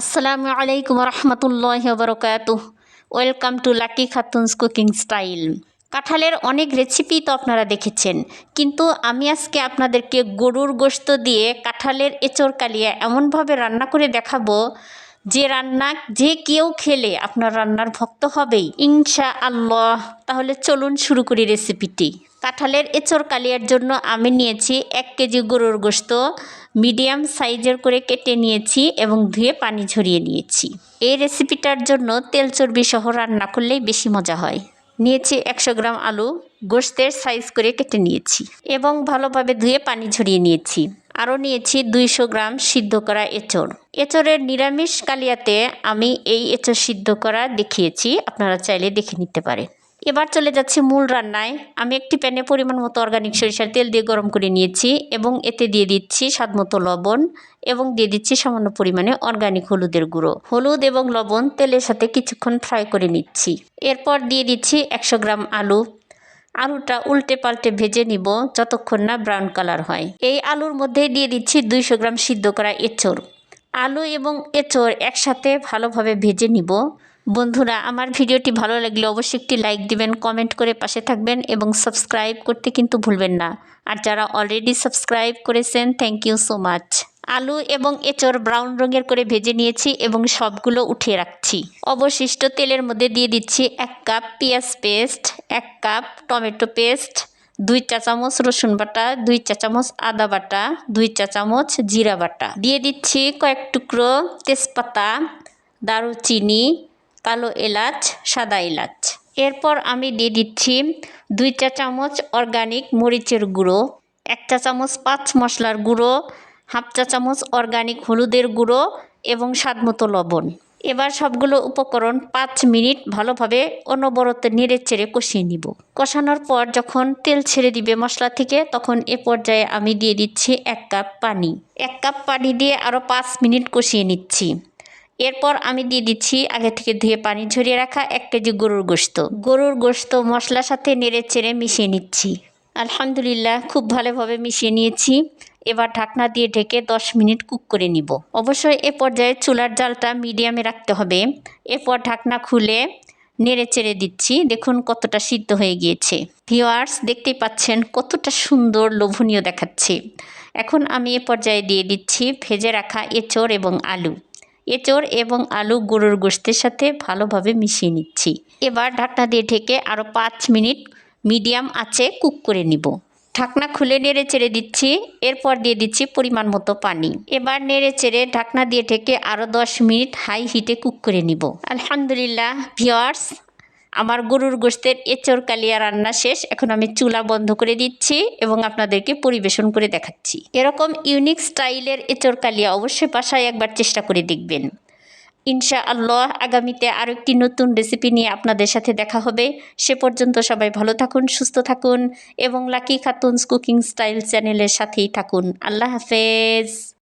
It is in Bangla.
আসসালামু আলাইকুম রহমতুল্লাহ বরকাত welcome to Lucky খাতুনস cooking style. কাঁঠালের অনেক রেসিপি তো আপনারা দেখেছেন, কিন্তু আমি আজকে আপনাদেরকে গরুর গোস্ত দিয়ে কাঁঠালের এঁচড় কালিয়া এমনভাবে রান্না করে দেখাবো যে রান্না, যে কেউ খেলে আপনার রান্নার ভক্ত হবেই। ইনশা আল্লাহ তাহলে চলুন শুরু করি রেসিপিটি। কাঁঠালের এঁচড় কালিয়ার জন্য আমি নিয়েছি এক কেজি গরুর গোশত, মিডিয়াম সাইজের করে কেটে নিয়েছি এবং ধুয়ে পানি ঝরিয়ে নিয়েছি। এই রেসিপিটার জন্য তেল চর্বি সহ রান্না করলেই বেশি মজা হয়। নিয়েছি একশো গ্রাম আলু, গোশতের সাইজ করে কেটে নিয়েছি এবং ভালোভাবে ধুয়ে পানি ঝরিয়ে নিয়েছি। আরও নিয়েছি দুইশো গ্রাম সিদ্ধ করা এঁচড়। এঁচড়ের নিরামিষ কালিয়াতে আমি এই এঁচড় সিদ্ধ করা দেখিয়েছি, আপনারা চাইলে দেখে নিতে পারেন। এবার চলে যাচ্ছি মূল রান্নায়। আমি একটি প্যানে পরিমাণ মতো অর্গানিক সরিষার তেল দিয়ে গরম করে নিয়েছি এবং এতে দিয়ে দিচ্ছি স্বাদ মতো লবণ এবং দিয়ে দিচ্ছি সামান্য পরিমাণে অর্গানিক হলুদের গুঁড়ো। হলুদ এবং লবণ তেলের সাথে কিছুক্ষণ ফ্রাই করে নিচ্ছি। এরপর দিয়ে দিচ্ছি একশো গ্রাম আলু। আলুটা উল্টে পাল্টে ভেজে নিব যতক্ষণ না ব্রাউন কালার হয়। এই আলুর মধ্যে দিয়ে দিচ্ছি দুইশো গ্রাম সিদ্ধ করা এঁচড়। আলু এবং এঁচড় একসাথে ভালোভাবে ভেজে নিব। বন্ধুরা, আমার ভিডিওটি ভালো লাগলে অবশ্যই একটি লাইক দিবেন, কমেন্ট করে পাশে থাকবেন এবং সাবস্ক্রাইব করতে কিন্তু ভুলবেন না। আর যারা অলরেডি সাবস্ক্রাইব করেছেন থ্যাংক ইউ সো মাচ আলু এবং এঁচড় ব্রাউন রঙের করে ভেজে নিয়েছি এবং সবগুলো উঠিয়ে রাখছি। অবশিষ্ট তেলের মধ্যে দিয়ে দিচ্ছি এক কাপ পেঁয়াজ পেস্ট এক কাপ টমেটো পেস্ট দুই চা চামচ রসুন বাটা, দুই চা চামচ আদা বাটা, দুই চা চামচ জিরা বাটা। দিয়ে দিচ্ছি কয়েক টুকরো তেজপাতা, দারুচিনি কালো এলাচ, সাদা এলাচ। এরপর আমি দিয়ে দিচ্ছি দুই চা চামচ অর্গানিক মরিচের গুঁড়ো, এক চা চামচ পাঁচ মশলার গুঁড়ো, হাফ চা চামচ অর্গানিক হলুদের গুঁড়ো এবং স্বাদমতো লবণ। এবার সবগুলো উপকরণ পাঁচ মিনিট ভালোভাবে অনবরত নেড়ে চেড়ে কষিয়ে নিব। কষানোর পর যখন তেল ছেড়ে দিবে মশলা থেকে, তখন এ পর্যায়ে আমি দিয়ে দিচ্ছি এক কাপ পানি। এক কাপ পানি দিয়ে আরও পাঁচ মিনিট কষিয়ে নিচ্ছি। এরপর আমি দিয়ে দিচ্ছি আগে থেকে ধুয়ে পানি ঝরিয়ে রাখা এক কেজি গরুর গোস্ত গরুর গোস্ত মশলার সাথে নেড়ে চেড়ে মিশিয়ে নিচ্ছি। আলহামদুলিল্লাহ, খুব ভালোভাবে মিশিয়ে নিয়েছি। এবার ঢাকনা দিয়ে ঢেকে দশ মিনিট কুক করে নিব। অবশ্যই এ পর্যায়ে চুলার জালটা মিডিয়ামে রাখতে হবে। এরপর ঢাকনা খুলে নেড়ে চেড়ে দিচ্ছি। দেখুন কতটা সিদ্ধ হয়ে গিয়েছে। ভিওয়ার্স দেখতেই পাচ্ছেন কতটা সুন্দর লোভনীয় দেখাচ্ছে। এখন আমি এ পর্যায়ে দিয়ে দিচ্ছি ভেজে রাখা এঁচড় এবং আলু। এঁচড় এবং আলু গুঁড়োর গোস্তের সাথে ভালোভাবে মিশিয়ে নিচ্ছি। এবার ঢাকনা দিয়ে ঢেকে আরও পাঁচ মিনিট মিডিয়াম আছে কুক করে নিব। ঢাকনা খুলে নেড়ে চেড়ে দিচ্ছি, এরপর দিয়ে দিচ্ছি পরিমাণ মতো পানি। এবার নেড়ে চেড়ে ঢাকনা দিয়ে ঢেকে আরও দশ মিনিট হাই হিটে কুক করে নিব। আলহামদুলিল্লাহ ভিওয়ার্স আমার গরুর গোস্তের এঁচড় কালিয়া রান্না শেষ। এখন আমি চুলা বন্ধ করে দিচ্ছি এবং আপনাদেরকে পরিবেশন করে দেখাচ্ছি। এরকম ইউনিক স্টাইলের এঁচড় কালিয়া অবশ্যই বাসায় একবার চেষ্টা করে দেখবেন। ইনশা আল্লাহ আগামীতে আরও একটি নতুন রেসিপি নিয়ে আপনাদের সাথে দেখা হবে। সে পর্যন্ত সবাই ভালো থাকুন, সুস্থ থাকুন এবং লাকি খাতুনস কুকিং স্টাইল চ্যানেলের সাথেই থাকুন। আল্লাহ হাফেজ।